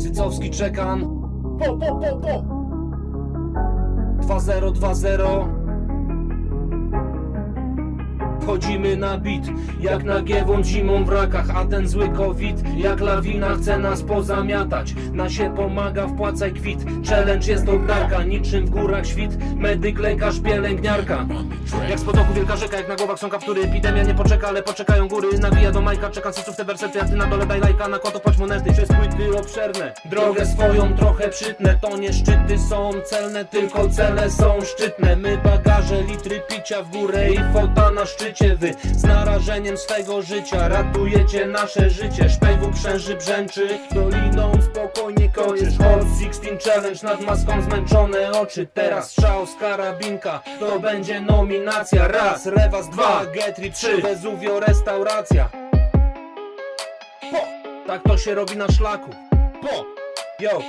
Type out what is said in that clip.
Sycowski czekan. Po, po, po, po! 2-0, 2-0 Wchodzimy na bit, jak na giewon zimą w rakach A ten zły covid, jak lawina chce nas pozamiatać. Na się pomaga, wpłacaj kwit. Challenge jest od darka, niczym w górach świt. Medyk, lekarz, pielęgniarka. Jak z potoku wielka rzeka, jak na głowach są kaptury. Epidemia nie poczeka, ale poczekają góry. Nawija do majka, czekam sysów te wersety. A ty na dole daj lajka, na koto płać monety Płyty obszerne, drogę swoją trochę przytnę To nie szczyty są celne, tylko cele są szczytne. My bagaże, litry picia w górę i fota na szczycie. Wy z narażeniem swego życia ratujecie nasze życie. Szpejwu przęży brzęczy, doliną spokojnie kończysz. Hot 16 Challenge nad maską zmęczone oczy. Teraz strzał z karabinka, to będzie nominacja. Raz, rewas, dwa, getri, trzy. Vezuvio, restauracja tak to się robi na szlaku Po! Yo,